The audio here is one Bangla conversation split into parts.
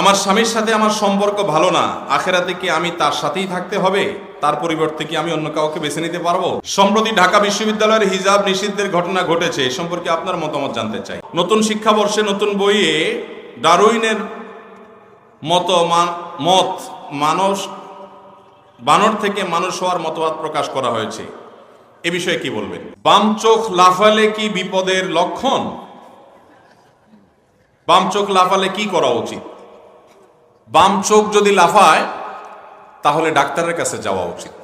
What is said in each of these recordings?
আমার স্বামীর সাথে আমার সম্পর্ক ভালো না, আখেরাতে কি আমি তার সাথেই থাকতে হবে? তার পরিবর্তে কি আমি অন্য কাউকে বেছে নিতে পারব? সম্প্রতি ঢাকা বিশ্ববিদ্যালয়ের হিজাব নিষিদ্ধের ঘটনা ঘটেছে, এ সম্পর্কে আপনার মতামত জানতে চাই। নতুন শিক্ষাবর্ষে নতুন বইয়ে ডারউইনের মত মত মানুষ, বানর থেকে মানুষ হওয়ার মতবাদ প্রকাশ করা হয়েছে। এ বিষয়ে কি বলবেন? বাম চোখ লাফালে কি বিপদের লক্ষণ? বাম চোখ লাফালে কি করা উচিত? বাম চোখ যদি লাফায়, তাহলে ডাক্তারের কাছে যাওয়া উচিত।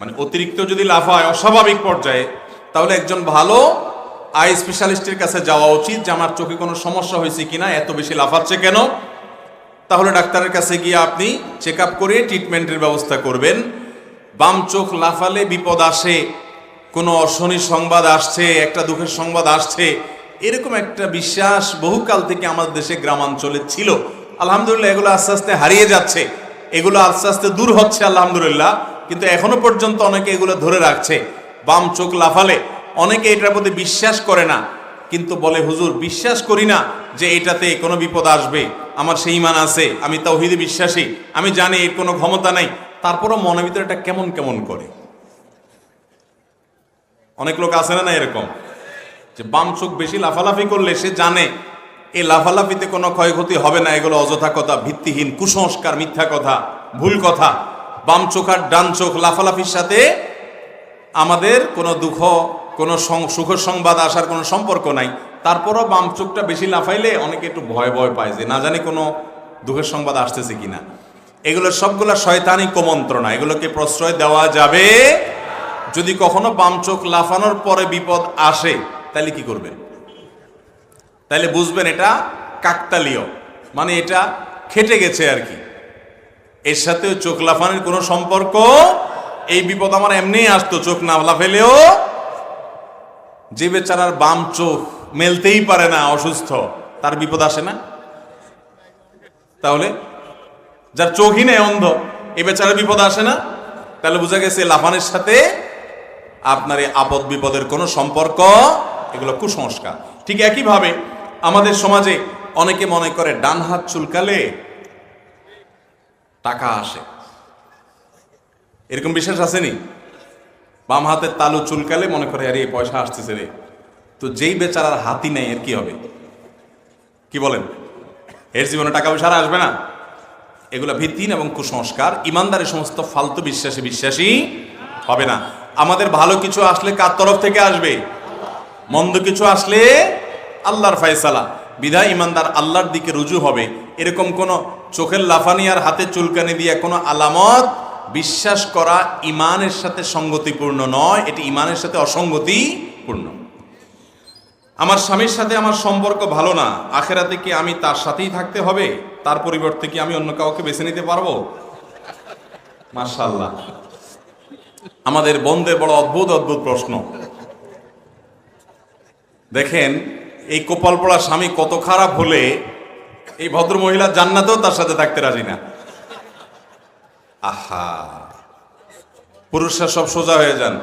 মানে অতিরিক্ত যদি লাফায় অস্বাভাবিক পর্যায়ে, তাহলে একজন ভালো আই স্পেশালিস্টের কাছে যাওয়া উচিত যে আমার চোখে কোনো সমস্যা হয়েছে কিনা, এত বেশি লাফাচ্ছে কেন? তাহলে ডাক্তারের কাছে গিয়ে আপনি চেক আপ করে ট্রিটমেন্টের ব্যবস্থা করবেন। বাম চোখ লাফালে বিপদ আসে, কোনো অশনি সংবাদ আসছে, একটা দুঃখের সংবাদ আসছে, এরকম একটা বিশ্বাস বহুকাল থেকে আমাদের দেশে, গ্রামাঞ্চলে ছিল। আলহামদুলিল্লাহ, এগুলো আস্তে আস্তে হারিয়ে যাচ্ছে। এগুলো আস্তে আস্তে দূর হচ্ছে, আলহামদুলিল্লাহ। কিন্তু এখনও পর্যন্ত অনেকে এগুলো ধরে রাখছে। বাম চোখ লাফালে। অনেকে এটার প্রতি বিশ্বাস করে না। কিন্তু বলে, হুজুর, বিশ্বাস করি না যে এটাতে কোনো বিপদ আসবে। আমার সেই ইমান আছে, আমি তাওহিদে বিশ্বাসী, আমি জানি এর কোনো ক্ষমতা নাই। তারপরও মনের ভিতরে এটা কেমন কেমন করে? অনেক লোক না না এরকম? যে বাম চোখ বেশি লাফালাফি করলে সে জানে এই লাফালাফিতে কোনো ক্ষয়ক্ষতি হবে না, এগুলো অযথা কথা, ভিত্তিহীন, কুসংস্কার, মিথ্যা কথা, ভুল কথা। বাম চোখ আর ডান চোখ লাফালাফির সাথে আমাদের কোনো দুঃখ, কোনো সং- সুখের সংবাদ আসার কোনো সম্পর্ক নাই। তারপরও বাম চোখটা বেশি লাফাইলে অনেকে একটু ভয় ভয় পায় যে না জানি কোনো দুঃখের সংবাদ আসতেছে কিনা। এগুলো সবগুলা শয়তানি কুমন্ত্রণা, এগুলোকে প্রশ্রয় দেওয়া যাবে। যদি কখনো বাম চোখ লাফানোর পরে বিপদ আসে, তাহলে কি করবেন? তাহলে বুঝবেন এটা কাকতালীয়। মানে এটা খেটে গেছে আর কি। এর সাথে চোখ লাফানোর কোনো সম্পর্ক এই বিপদ আমার এমনিই আসতো, চোখ না লাফেলেও। যে বেচারার বাম চোখ মেলতেই পারে না, অসুস্থ, তার বিপদ আসে না। তাহলে যার চোখই নেই অন্ধ, এ বেচারার বিপদ আসে না। তাহলে বোঝা গেছে লাফানের সাথে আপনার এই আপদ বিপদের কোনো সম্পর্ক, এগুলো কুসংস্কার। ঠিক একইভাবে আমাদের সমাজে অনেকে মনে করে ডান হাত চুলকালে টাকা আসে। এরকম বিশ্বাস আসেনি বাম হাতের তালু চুলকালে মনে করে, আরে পয়সা আসতেছে রে। তো যেই বেচারার হাতি নেই, এর কি হবে? কি বলেন? এর জীবনে টাকা পয়সা আসবে না। এগুলো ভিত্তিহীন এবং কুসংস্কার ইমানদারের সমস্ত ফালতু বিশ্বাসে বিশ্বাসী হবে না। আমাদের ভালো কিছু আসলে কার তরফ থেকে আসবে? মন্দ কিছু আসলে আল্লাহর ফয়সালা। বিধায় ইমানদার আল্লাহর দিকে রুজু হবে। এরকম কোন চোখের লাফানি আর হাতে চুলকানি দিয়ে কোনো আলামত, বিশ্বাস করা ইমানের সাথে সঙ্গতিপূর্ণ নয়। এটি ইমানের সাথে অসঙ্গতিপূর্ণ। আমার স্বামীর সাথে আমার সম্পর্ক ভালো না। আখেরাতে কি আমি তার সাথেই থাকতে হবে? তার পরিবর্তে কি আমি অন্য কাউকে বেছে নিতে পারব? মার্শাল্লাহ আমাদের বন্ধের বড় অদ্ভুত অদ্ভুত প্রশ্ন। দেখেন এই কপাল পড়া স্বামী কত খারাপ হলে এই ভদ্র মহিলা জান্নাতেও তার সাথে থাকতে রাজি না। আহা। পুরুষরা সব সোজা হয়ে যান।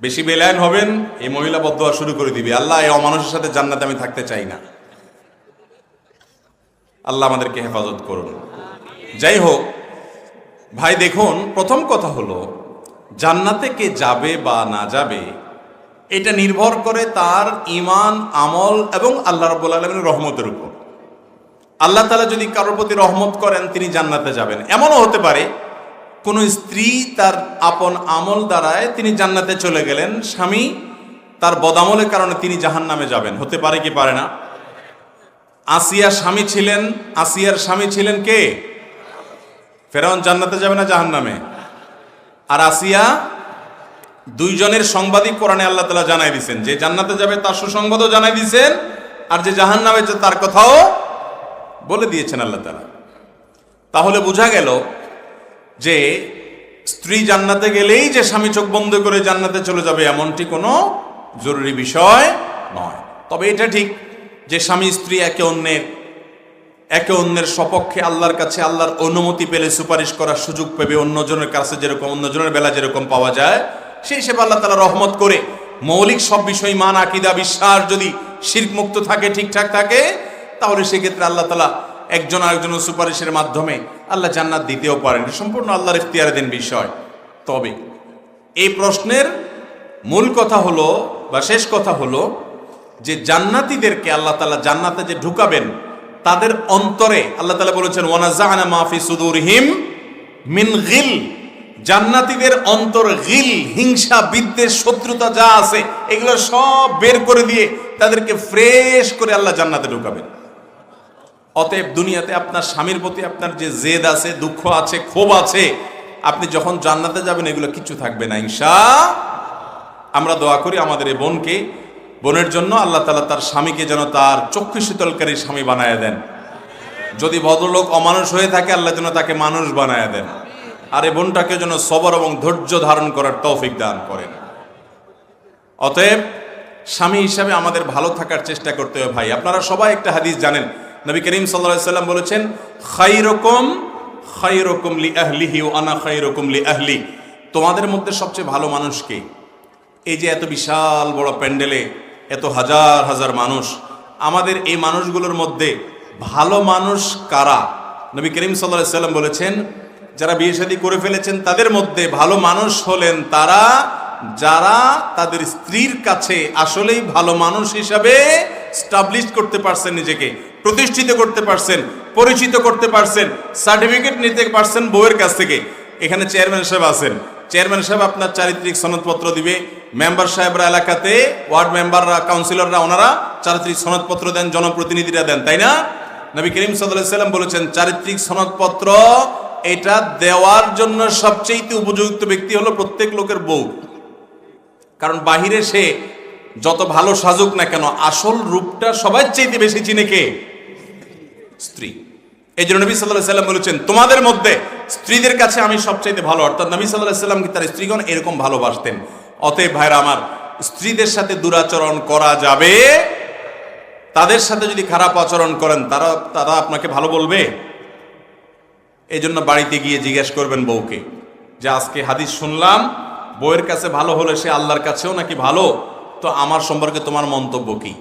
বেশি বেলায়ন হবেন, এই মহিলা বদয়া শুরু করে দিবে। আল্লাহ, এই অমানুষের সাথে জান্নাতে আমি থাকতে চাই না। আল্লাহ আমাদেরকে হেফাজত করুন। যাই হোক, ভাই দেখুন, প্রথম কথা হলো, জান্নাতে কে যাবে বা না যাবে এটা নির্ভর করে তার ইমান আমল এবং আল্লাহ রব্বুল আলমের রহমতের উপর। আল্লাহ তালা যদি কারোর প্রতি রহমত করেন, তিনি জান্নাতে যাবেন। এমনও হতে পারে, কোনো স্ত্রী তার আপন আমল দ্বারায় তিনি জান্নাতে চলে গেলেন, স্বামী তার বদামলের কারণে তিনি জাহান নামে যাবেন। হতে পারে কি পারে না? আসিয়ার স্বামী ছিলেন, আসিয়ার স্বামী ছিলেন কে? ফেরাউন জান্নাতে যাবে না জাহান নামে আর আসিয়া দুইজনের সংবাদই কোরআনে আল্লাহ তালা জানাই দিছেন। যে জান্নাতে যাবে তার সুসংবাদও জানাই দিছেন, আর যে জাহান নামে তার কথাও বলে দিয়েছেন আল্লাহ তালা তাহলে বোঝা গেল যে স্ত্রী জান্নাতে গেলেই যে স্বামী চোখ বন্ধ করে জান্নাতে চলে যাবে এমনটি কোনো জরুরি বিষয় নয়। তবে এটা ঠিক যে স্বামী স্ত্রী একে অন্যের একে অন্যের সপক্ষে আল্লাহর কাছে আল্লাহর অনুমতি পেলে সুপারিশ করার সুযোগ পেবে, অন্যজনের কাছে যেরকম, অন্যজনের বেলা যেরকম পাওয়া যায় সেই হিসেবে আল্লাহ তালা রহমত করে মৌলিক সব বিষয়, মান, আকিদা, বিশ্বাস যদি শির্ক মুক্ত থাকে, ঠিকঠাক থাকে, তাহলে সেক্ষেত্রে আল্লাহ তালা একজন আরেকজনের সুপারিশের মাধ্যমে আল্লাহ জান্নাত দিতেও পারেন। সম্পূর্ণ আল্লাহর ইখতিয়ারাধীন বিষয়। তবে এই প্রশ্নের মূল কথা হলো বা শেষ কথা হলো যে জান্নাতীদেরকে আল্লাহ তালা জান্নাতে যে ঢুকাবেন, তাদের অন্তরে আল্লাহ তালা বলেছেন ওয়ানাজানা মাফি সুদুরহিম মিন গিল জান্নাতীদের অন্তর গিল, হিংসা, বিদ্বেষ, শত্রুতা যা আছে, এগুলো সব বের করে দিয়ে তাদেরকে ফ্রেশ করে আল্লাহ জান্নাতে ঢুকাবেন। অতএব দুনিয়াতে আপনার স্বামীর প্রতি আপনার যে জেদ আছে, দুঃখ আছে, ক্ষোভ আছে, আপনি যখন জান্নাতে যাবেন, এগুলো কিছু থাকবে না, ইনশা আমরা দোয়া করি আমাদের এই বোনকে। বোনের জন্য আল্লাহ তালা তার স্বামীকে যেন তার চক্ষু শীতলকারী স্বামী বানায় দেন। যদি ভদ্রলোক অমানুষ হয়ে থাকে, আল্লাহ যেন তাকে মানুষ বানায় দেন। আর এই বোনটাকে যেন সবর এবং ধৈর্য ধারণ করার তৌফিক দান করেন। অতএব, স্বামী হিসাবে আমাদের ভালো থাকার চেষ্টা করতে হবে ভাই। আপনারা সবাই একটা হাদিস জানেন। নবী করিম সাল্লাহ সাল্লাম বলেছেন খাই রকম খাই রকম লি আহলিহি ও আনা খাই রকম লি আহলি তোমাদের মধ্যে সবচেয়ে ভালো মানুষকে এই যে এত বিশাল বড় প্যান্ডেলে এত হাজার হাজার মানুষ, আমাদের এই মানুষগুলোর মধ্যে ভালো মানুষ কারা? নবী করিম সাল্লাম বলেছেন যারা বিয়ে শাদী করে ফেলেছেন, তাদের মধ্যে ভালো মানুষ হলেন তারা, যারা তাদের স্ত্রীর কাছে আসলেই ভালো মানুষ হিসাবে স্টাবলিশ করতে পারছেন নিজেকে, প্রতিষ্ঠিত করতে পারছেন, পরিচিত করতে পারছেন সার্টিফিকেট নিতে পারছেন বউয়ের কাছ থেকে। এখানে চেয়ারম্যান সাহেব আছেন। চেয়ারম্যান সাহেব আপনার চারিত্রিক সনদপত্র দিবে। মেম্বার সাহেবরা এলাকাতে ওয়ার্ড মেম্বাররা কাউন্সিলররা ওনারা চারিত্রিক সনদপত্র দেন, জনপ্রতিনিধিরা দেন, তাই না? নবী করিম সাল্লাম বলেছেন, চারিত্রিক সনদপত্র এটা দেওয়ার জন্য সবচেয়ে উপযুক্ত ব্যক্তি হলো প্রত্যেক লোকের বউ। কারণ বাহিরে সে যত ভালো সাজুক না কেন, আসল রূপটা সবার চাইতে বেশি চিনে কে? স্ত্রী। এই জন্য নবী সাল্লাহ সাল্লাম বলেছেন, তোমাদের মধ্যে স্ত্রীদের কাছে আমি সবচাইতে ভালো। অর্থাৎ নবী সাল্লাহ তার স্ত্রীগণ এরকম ভালোবাসতেন। অতএব ভাইরা আমার, স্ত্রীদের সাথে দুরাচরণ করা যাবে তাদের সাথে যদি খারাপ আচরণ করেন, তারা তারা আপনাকে ভালো বলবে? এই জন্য বাড়িতে গিয়ে জিজ্ঞেস করবেন বউকে যে, আজকে হাদিস শুনলাম, বউয়ের কাছে ভালো হলে সে আল্লাহর কাছেও নাকি ভালো? তো আমার সম্পর্কে তোমার মন্তব্য কি?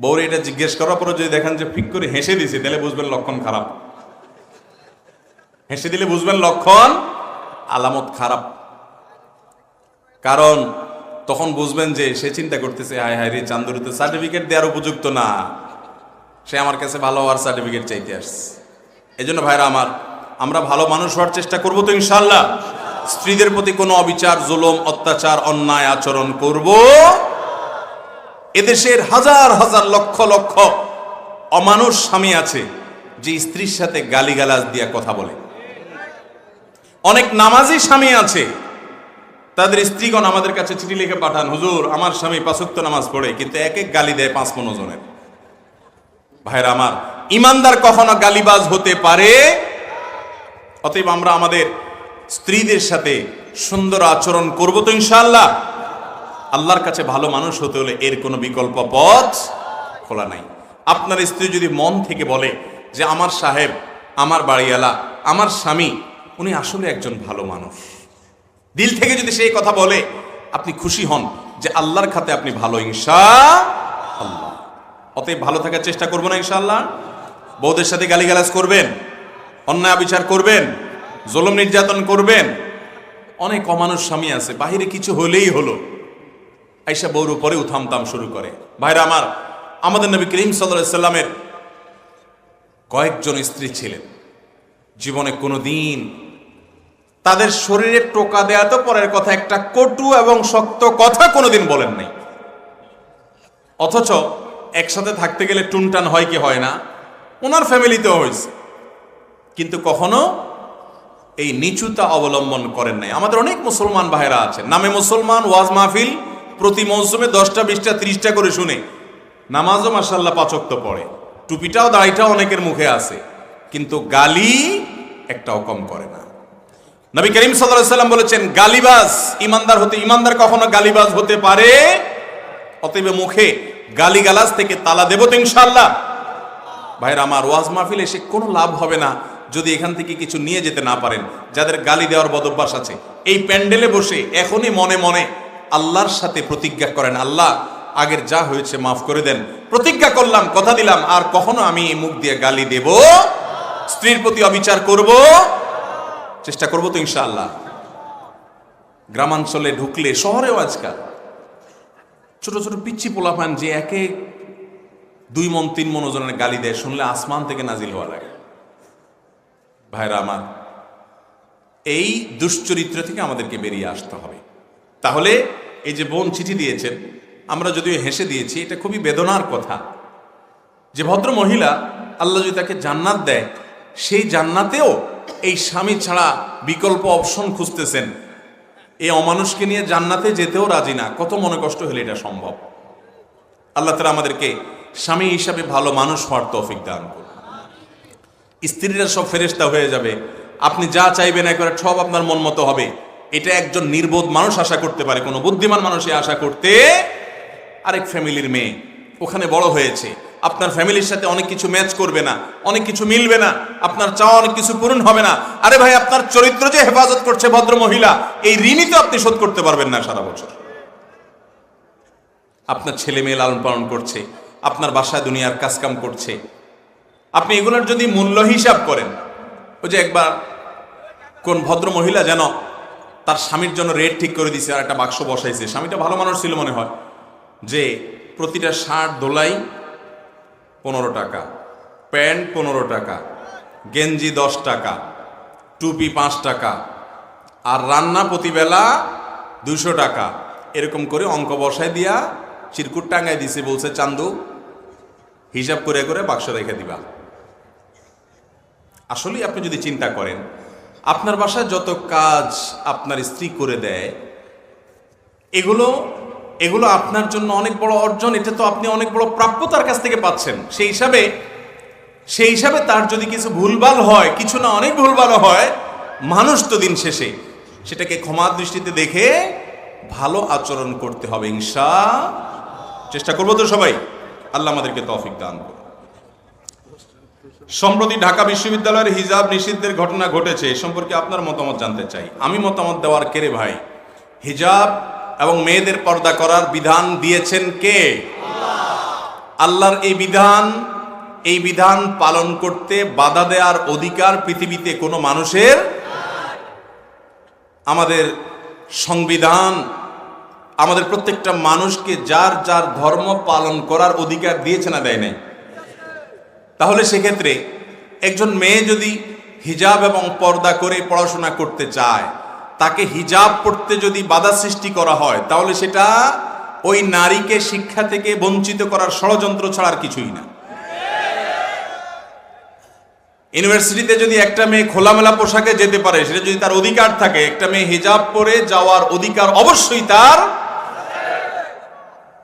বউরে এটা জিজ্ঞেস করার পরে যদি দেখেন যে ফিক করে হেসে দিছে, তাহলে বুঝবেন লক্ষণ খারাপ। হেসে দিলে বুঝবেন লক্ষণ আলামত খারাপ। কারণ তখন বুঝবেন যে সে চিন্তা করতেছে, হায় হায় রে চান্দুরিতে সার্টিফিকেট দেওয়ার উপযুক্ত না। সে আমার কাছে ভালো হওয়ার সার্টিফিকেট চাইতে আসছে। এই জন্য ভাইরা আমার, আমরা ভালো মানুষ হওয়ার চেষ্টা করব তো ইনশাল্লাহ স্ত্রীদের প্রতি কোনো অবিচার, জুলম, অত্যাচার, অন্যায় আচরণ করব। এদেশের হাজার হাজার লক্ষ লক্ষ অমানুষ স্বামী আছে, যে স্ত্রীর সাথে গালিগালাজ দিয়া কথা বলে। অনেক নামাজি স্বামী আছে তাদের স্ত্রীগণ আমাদের কাছে চিঠি লিখে পাঠান, হুজুর, আমার স্বামী পাঁচক্ত নামাজ পড়ে, কিন্তু এক এক গালি দেয় পাঁচ পনেরো জনের। ভাইরা আমার, ইমানদার কখনো গালিবাজ হতে পারে? অতএব আমরা আমাদের স্ত্রীদের সাথে সুন্দর আচরণ করব তো ইনশাল্লাহ আল্লাহর কাছে ভালো মানুষ হতে হলে এর কোনো বিকল্প পথ খোলা নাই। আপনার স্ত্রী যদি মন থেকে বলে যে, আমার সাহেব, আমার বাড়িওয়ালা, আমার স্বামী, উনি আসলে একজন ভালো মানুষ। দিল থেকে যদি সেই কথা বলে, আপনি খুশি হন যে আল্লাহর খাতে আপনি ভালো, ইনশা আল্লাহ। অতএব ভালো থাকার চেষ্টা করব না ইনশাআল্লাহ বৌদের সাথে গালিগালাজ করবেন, অন্যায় বিচার করবেন, জলম নির্যাতন করবেন। অনেক অমানুষ স্বামী আছে, বাহিরে কিছু হলেই হলো। আইসা বৌর উপরে উথামতাম শুরু করে। ভাইরা আমার, আমাদের নবী করিম সাল্লামের কয়েকজন স্ত্রী ছিলেন। জীবনে কোনো দিন তাদের শরীরে টোকা দেয়া তো পরের কথা, একটা কটু এবং শক্ত কথা কোনোদিন বলেন নাই। অথচ একসাথে থাকতে গেলে টুনটান হয় কি হয় না, ওনার ফ্যামিলিতেও হয়েছে। কিন্তু কখনো এই নিচুতা অবলম্বন করেন নাই। আমাদের অনেক মুসলমান ভাইরা আছেন নামে মুসলমান, ওয়াজ মাহফিল, প্রতি মৌসুমে দশটা, বিশটা, ত্রিশটা করে শুনে। নামাজও মাসাল্লাহ পাচক পড়ে। টুপিটাও, দাড়িটাও অনেকের মুখে আছে। কিন্তু গালি একটাও কম করে না। নবী করিম সাল্লাহ সাল্লাম বলেছেন, গালিবাজ ইমানদার হতে, ইমানদার কখনো গালিবাজ হতে পারে? অতএব মুখে গালিগালাজ থেকে তালা দেব তো ইনশাল্লাহ ভাইরা, আমার ওয়াজ মাহফিল এসে কোনো লাভ হবে না যদি এখান থেকে কিছু নিয়ে যেতে না পারেন। যাদের গালি দেওয়ার বদভ্যাস আছে, এই প্যান্ডেলে বসে এখনই মনে মনে আল্লাহর সাথে প্রতিজ্ঞা করেন, আল্লাহ, আগের যা হয়েছে মাফ করে দেন। প্রতিজ্ঞা করলাম, কথা দিলাম, আর কখনো আমি এই মুখ দিয়ে গালি দেব? স্ত্রীর প্রতি অবিচার করব? চেষ্টা করব তো ইনশাআল্লাহ। গ্রামাঞ্চলে ঢুকলে, শহরেও আজকাল। ছোট ছোট পিচ্ছি পোলাপান যে একে দুই মন, তিন মন ওজনের গালি দেয়, শুনলে আসমান থেকে নাজিল হওয়া লাগে। ভাইরা আমার, এই দুশ্চরিত্র থেকে আমাদেরকে বেরিয়ে আসতে হবে। তাহলে এই যে বোন চিঠি দিয়েছেন, আমরা যদিও হেসে দিয়েছি, এটা খুবই বেদনার কথা। যে ভদ্র মহিলা, আল্লাহ যদি তাকে জান্নাত দেয়, সেই জান্নাতেও এই স্বামী ছাড়া বিকল্প অপশন খুঁজতেছেন। এই অমানুষকে নিয়ে জান্নাতে যেতেও রাজি না। কত মনে কষ্ট হলে এটা সম্ভব? আল্লাহ তালা আমাদেরকে স্বামী হিসাবে ভালো মানুষ হওয়ার তৌফিক দান করুন। স্ত্রীরা সব ফেরেস্তা হয়ে যাবে। আপনি যা চাইবেন একবারে সব আপনার মন মতো হবে। এটা একজন নির্বোধ মানুষ আশা করতে পারে। কোনো বুদ্ধিমান মানুষই আশা করতে আরেক ফ্যামিলির মেয়ে। ওখানে বড় হয়েছে। আপনার ফ্যামিলির সাথে অনেক কিছু ম্যাচ করবে না, অনেক কিছু মিলবে না, আপনার চাওয়া অনেক কিছু পূরণ হবে না। আরে ভাই, আপনার চরিত্র যে হেফাজত করছে ভদ্র মহিলা, এই ঋণই তো আপনি শোধ করতে পারবেন না সারা বছর। আপনার ছেলে মেয়ে লালন পালন করছে, আপনার বাসায় দুনিয়ার কাজকাম করছে। আপনি এগুলোর যদি মূল্য হিসাব করেন, ওই যে একবার কোন ভদ্র মহিলা যেন তার স্বামীর জন্য রেট ঠিক করে দিছে আর একটা বাক্স বসাইছে, স্বামীটা ভালো মানুষ ছিল মনে হয়, যে প্রতিটা শার্ট দোলাই পনেরো টাকা। প্যান্ট পনেরো টাকা, গেঞ্জি দশ টাকা, টুপি পাঁচ টাকা, আর রান্না প্রতিবেলা দুশো টাকা। এরকম করে অঙ্ক বসায় দিয়া চিরকুট টাঙ্গাই দিছে বলছে চান্দু। হিসাব করে করে বাক্স রেখে দিবা। আসলেই আপনি যদি চিন্তা করেন, আপনার বাসায় যত কাজ আপনার স্ত্রী করে দেয়, এগুলো এগুলো আপনার জন্য অনেক বড় অর্জন এটা তো আপনি অনেক বড় প্রাপ্য তার কাছ থেকে পাচ্ছেন। সেই হিসাবে সেই হিসাবে তার যদি কিছু ভুলভাল হয়, কিছু না অনেক ভুলভাল হয়, মানুষ তো দিন শেষে সেটাকে ক্ষমা দৃষ্টিতে দেখে ভালো আচরণ করতে হবে, ইনশা চেষ্টা করব তো সবাই। আল্লাহ আমাদেরকে তৌফিক দান সম্প্রতি ঢাকা বিশ্ববিদ্যালয়ের হিজাব নিষিদ্ধের ঘটনা ঘটেছে, এ সম্পর্কে আপনার মতামত জানতে চাই। আমি মতামত দেওয়ার কেরে ভাই, হিজাব এবং মেয়েদের পর্দা করার বিধান দিয়েছেন কে? আল্লাহর এই বিধান এই বিধান পালন করতে বাধা দেওয়ার অধিকার পৃথিবীতে কোনো মানুষের আমাদের সংবিধান, আমাদের প্রত্যেকটা মানুষকে যার যার ধর্ম পালন করার অধিকার দিয়েছে না দেয় নাই। তাহলে সেক্ষেত্রে একজন মেয়ে যদি হিজাব এবং পর্দা করে পড়াশোনা করতে চায় তাকে হিজাব পড়তে যদি বাধা সৃষ্টি করা হয়, তাহলে সেটা ওই নারীকে শিক্ষা থেকে বঞ্চিত করার ষড়যন্ত্র ছাড়ার কিছুই না। ইউনিভার্সিটিতে যদি একটা মেয়ে খোলামেলা পোশাকে যেতে পারে, সেটা যদি তার অধিকার থাকে, একটা মেয়ে হিজাব পরে যাওয়ার অধিকার অবশ্যই তার।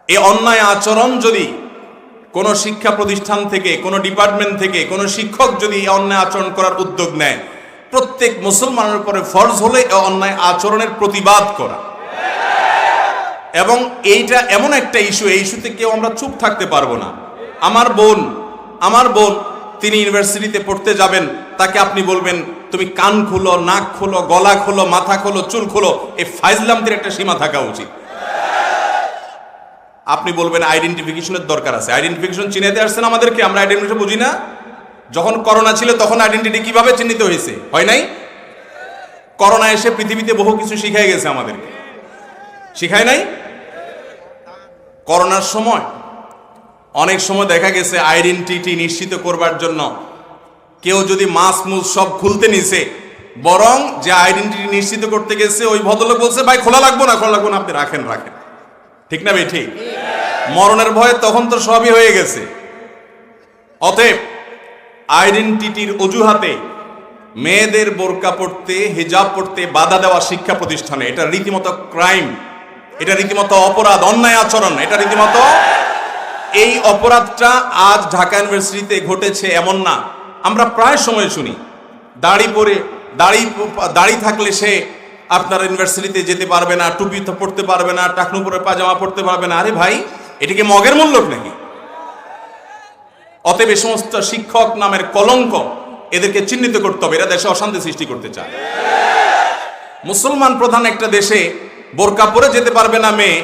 এ অন্যায় আচরণ যদি কোনো শিক্ষা প্রতিষ্ঠান থেকে, কোনো ডিপার্টমেন্ট থেকে, কোনো শিক্ষক যদি অন্যায় আচরণ করার উদ্যোগ নেয় প্রত্যেক মুসলমানের উপরে ফরজ হলে অন্যায় আচরণের প্রতিবাদ করা। এবং এইটা এমন একটা ইস্যু, এই ইস্যুতে কেউ আমরা চুপ থাকতে পারব না। আমার বোন আমার বোন, তিনি ইউনিভার্সিটিতে পড়তে যাবেন, তাকে আপনি বলবেন, তুমি কান খুলো, নাক খুলো, গলা খোলো, মাথা খোলো, চুল খোলো এই ফাইজলামদের একটা সীমা থাকা উচিত। আপনি বলবেন, আইডেন্টিফিকেশনের দরকার আছে। আইডেন্টিফিকেশন চিনাতে আসছেন আমাদেরকে, আমরা আইডেন্টিফিকেশন বুঝি না? যখন করোনা ছিল, তখন আইডেন্টিটি কীভাবে চিহ্নিত হয়েছে? হয় নাই? করোনা এসে পৃথিবীতে বহু কিছু শিখাই গেছে আমাদেরকে। শিখায় নাই? করোনার সময়, অনেক সময় দেখা গেছে আইডেন্টিটি নিশ্চিত করবার জন্য কেউ যদি মাছ মুছ সব খুলতে নিছে, বরং যে আইডেন্টিটি নিশ্চিত করতে গেছে, ওই ভদ্রলোক বলছে, ভাই, খোলা লাগবো না, খোলা লাগবো না, আপনি রাখেন রাখেন। ঠিক না ভাই, ঠিক? মরণের ভয়ে তখন তো সবই হয়ে গেছে। অতএব আইডেন্টিটির অজুহাতে মেয়েদের বোরকা পড়তে হিজাব পড়তে বাধা দেওয়া শিক্ষা প্রতিষ্ঠানে। এটা রীতিমতো ক্রাইম। এটা রীতিমতো অপরাধ, অন্যায় আচরণ। এটা রীতিমতো এই অপরাধটা আজ ঢাকা ইউনিভার্সিটিতে ঘটেছে এমন না। আমরা প্রায় সময় শুনি, দাড়ি পরে, দাড়ি দাড়ি থাকলে সে আপনার ইউনিভার্সিটিতে যেতে পারবে না, টুপি পড়তে পারবে না, টাকনু পরে পাজামা পড়তে পারবে না। আরে ভাই, এটা কি মগের মূল্য নাকি? অতএব এ সমস্ত শিক্ষক নামের কলঙ্ক এদেরকে চিহ্নিত করতে হবে। এরা দেশে অশান্তি সৃষ্টি করতে চায়। মুসলমান প্রধান একটা দেশে বোরকা পরে যেতে পারবে না মেয়ে।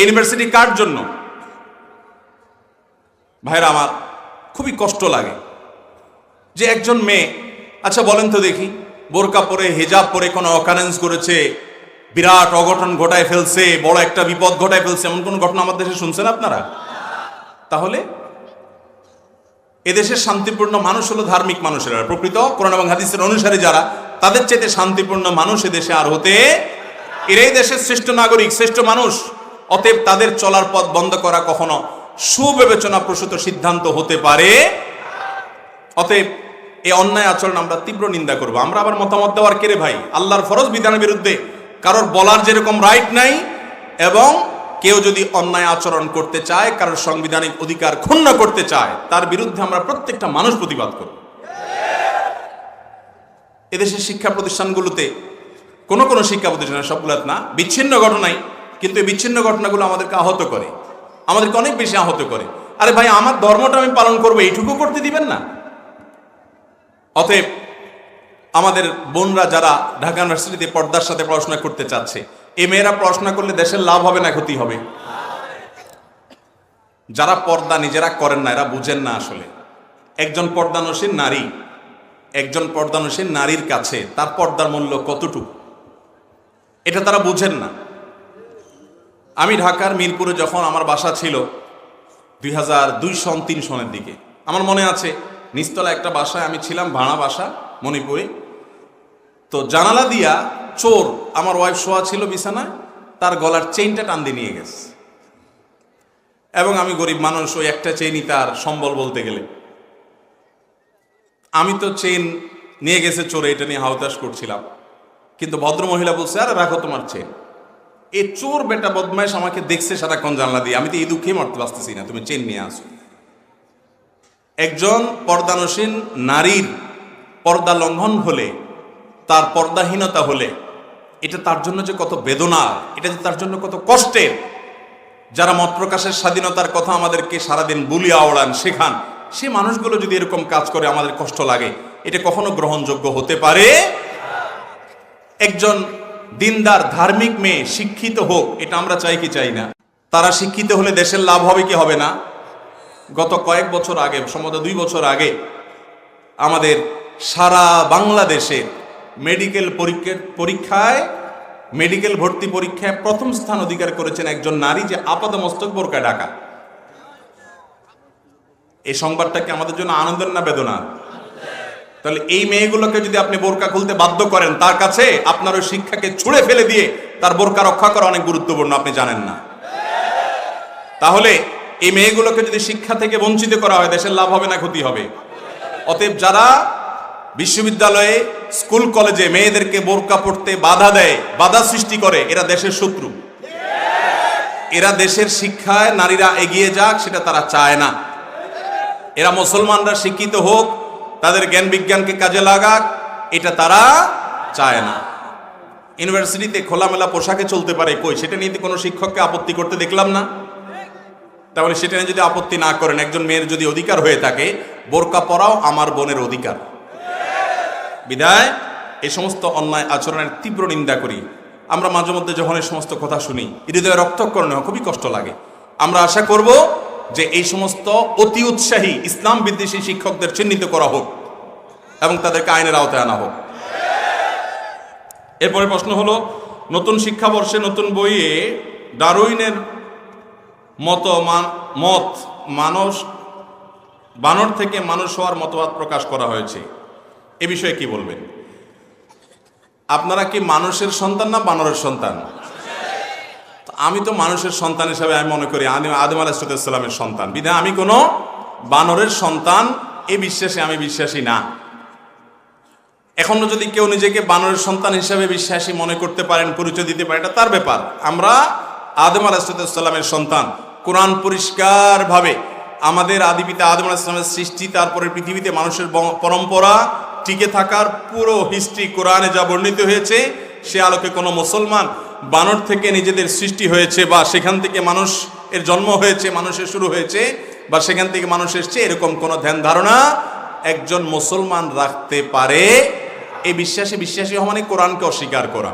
ইউনিভার্সিটি কার জন্য? ভাইরা, আমার খুবই কষ্ট লাগে যে একজন মেয়ে আচ্ছা বলেন তো দেখি, বোরকা পরে, হেজাব পরে কোনো অকারেন্স করেছে, বিরাট অঘটন ঘটায় ফেলছে, বড় একটা বিপদ ঘটায় ফেলছে, এমন কোন ঘটনা আমাদের দেশে শুনছেন আপনারা? তাহলে এদেশের শান্তিপূর্ণ মানুষ হলো ধার্মিক মানুষেরা। প্রকৃত কোরআন এবং হাদিসের অনুসারে যারা, তাদের চাইতে শান্তিপূর্ণ মানুষ এদেশে আর হতে এরাই দেশের শ্রেষ্ঠ নাগরিক, শ্রেষ্ঠ মানুষ। অতএব তাদের চলার পথ বন্ধ করা কখনো সুবিবেচনা প্রসূত সিদ্ধান্ত হতে পারে। অতএব এই অন্যায় আচরণ আমরা তীব্র নিন্দা করব। আমরা আবার মতামত দেওয়ার কেড়ে ভাই? আল্লাহর ফরজ বিধানের বিরুদ্ধে কারোর বলার যেরকম রাইট নাই, এবং কেউ যদি অন্যায় আচরণ করতে চায়, কারোর সাংবিধানিক অধিকার ক্ষুণ্ণ করতে চায়, তার বিরুদ্ধে আমরা প্রত্যেকটা মানুষ প্রতিবাদ করব। এদেশের শিক্ষা প্রতিষ্ঠানগুলোতে কোনো কোনো শিক্ষা প্রতিষ্ঠান সবগুলো না, বিচ্ছিন্ন ঘটনাই, কিন্তু এই বিচ্ছিন্ন ঘটনাগুলো আমাদেরকে আহত করে। আমাদেরকে অনেক বেশি আহত করে। আরে ভাই, আমার ধর্মটা আমি পালন করব, এইটুকু করতে দিবেন না? অতএব আমাদের বোনরা যারা ঢাকা ইউনিভার্সিটিতে পর্দার সাথে পড়াশোনা করতে চাচ্ছে এই মেয়েরা পড়াশোনা করলে দেশের লাভ হবে না, ক্ষতি হবে। যারা পর্দা নিজেরা করেন না, এরা বুঝেন না আসলে। একজন পর্দানসীন নারী, একজন পর্দানসীন নারীর কাছে তার পর্দার মূল্য কতটুকু? এটা তারা বুঝেন না। আমি ঢাকার মিরপুরে যখন আমার বাসা ছিল, দুই হাজার দুই সন, তিন সনের দিকে, আমার মনে আছে নিস্তলা একটা বাসায় আমি ছিলাম, ভাড়া বাসা, মণিপুরে। তো জানালা দিয়া চোর আমার ওয়াইফ শোয়া ছিল বিছানায়, তার গলার চেইনটা টান দিয়ে নিয়ে গেছে। এবং আমি গরিব মানুষ, ওই একটা চেইনই তার সম্বল বলতে গেলে। আমি তো চেইন নিয়ে গেছে চোরে, এটা নিয়ে হাউতাস করছিলাম। কিন্তু ভদ্র মহিলা বলছে, আরে রাখো তোমার চেইন এ চোর বেটা বদমাইশ আমাকে দেখছে সারাক্ষণ জানলা দিয়ে। আমি তো এই দুঃখে মরতে পারতেছি না, তুমি চেন নিয়ে আসো। একজন পর্দানসীন নারীর পর্দা লঙ্ঘন হলে তার পর্দাহীনতা হলে, এটা তার জন্য যে কত বেদনা, এটা যে তার জন্য কত কষ্টের। যারা মত প্রকাশের স্বাধীনতার কথা আমাদেরকে সারাদিন বুলি আওড়ান, শেখান, সে মানুষগুলো যদি এরকম কাজ করে, আমাদের কষ্ট লাগে। এটা কখনো গ্রহণযোগ্য হতে পারে? একজন দিনদার, ধার্মিক মেয়ে, শিক্ষিত হোক, এটা আমরা চাই কি চাই না? তারা শিক্ষিত হলে দেশের লাভ হবে কি হবে না? গত কয়েক বছর আগে, সম্ভবত দুই বছর আগে, আমাদের সারা বাংলাদেশে মেডিকেল পরীক্ষায় মেডিকেল ভর্তি পরীক্ষায় প্রথম স্থান অধিকার করেছেন একজন নারী যে আপাদমস্তক বোরকা ডাকা এই সংবাদটা কি আমাদের জন্য আনন্দের না বেদনা? তাহলে এই মেয়েগুলোকে যদি আপনি বোরকা খুলতে বাধ্য করেন, তার কাছে আপনার ওই শিক্ষাকে ছুঁড়ে ফেলে দিয়ে তার বোরকা রক্ষা করা অনেক গুরুত্বপূর্ণ, আপনি জানেন না। তাহলে এই মেয়েগুলোকে যদি শিক্ষা থেকে বঞ্চিত করা হয়, দেশের লাভ হবে না, ক্ষতি হবে। অতএব যারা বিশ্ববিদ্যালয়ে স্কুল কলেজে মেয়েদেরকে বোরকা পড়তে বাধা দেয়, বাধা সৃষ্টি করে, এরা দেশের শত্রু। এরা দেশের শিক্ষায় নারীরা এগিয়ে যাক, সেটা তারা চায় না। এরা মুসলমানরা শিক্ষিত হোক, তাদের জ্ঞান বিজ্ঞানকে কাজে লাগাক, এটা তারা চায় না। ইউনিভার্সিটিতে খোলামেলা পোশাকে চলতে পারে, কই, সেটা নিয়ে কোনো শিক্ষককে আপত্তি করতে দেখলাম না। তাহলে সেটা নিয়ে যদি আপত্তি না করেন, একজন মেয়ের যদি অধিকার হয়ে থাকে, বোরকা পরাও আমার বোনের অধিকার। বিদায়। এই সমস্ত অন্যায় আচরণের তীব্র নিন্দা করি। আমরা মাঝে মধ্যে যখন এই সমস্ত কথা শুনি, হৃদয়ে রক্তকরণ খুবই কষ্ট লাগে। আমরা আশা করব যে এই সমস্ত অতি উৎসাহী ইসলাম বিদ্বেষী শিক্ষকদের চিহ্নিত করা হোক এবং তাদেরকে আইনের আওতায় আনা হোক। এরপরে প্রশ্ন হলো, নতুন শিক্ষাবর্ষে নতুন বইয়ে ডারউইনের মত মত মানুষ, বানর থেকে মানুষ হওয়ার মতবাদ প্রকাশ করা হয়েছে। এ বিষয়ে কি বলবেন? আপনারা কি মানুষের সন্তান না বানরের সন্তান? আমি তো মানুষের সন্তান হিসাবে আমি মনে করি আদিম, আদম আলাহিসামের সন্তান। বিধায় আমি কোনো বানরের সন্তান এই বিশ্বাসে আমি বিশ্বাসী না। এখনও যদি কেউ নিজেকে বানরের সন্তান হিসাবে বিশ্বাসী মনে করতে পারেন, পরিচয় দিতে পারে, এটা তার ব্যাপার। আমরা আদম আলাহিসাল্লামের সন্তান। কোরআন পরিষ্কারভাবে আমাদের আদিপিতা আদম আলাহিসামের সৃষ্টি, তারপরে পৃথিবীতে মানুষের পরম্পরা টিকে থাকার পুরো হিস্ট্রি কোরআনে যা বর্ণিত হয়েছে, সে আলোকে কোনো মুসলমান বানর থেকে নিজেদের সৃষ্টি হয়েছে বা সেখান থেকে মানুষ এর জন্ম হয়েছে, মানুষের শুরু হয়েছে বা সেখান থেকে মানুষ এসছে, এরকম কোনো ধ্যান ধারণা একজন মুসলমান রাখতে পারে। এই বিশ্বাসে, বিশ্বাসী হওয়া মানে কোরআনকে অস্বীকার করা।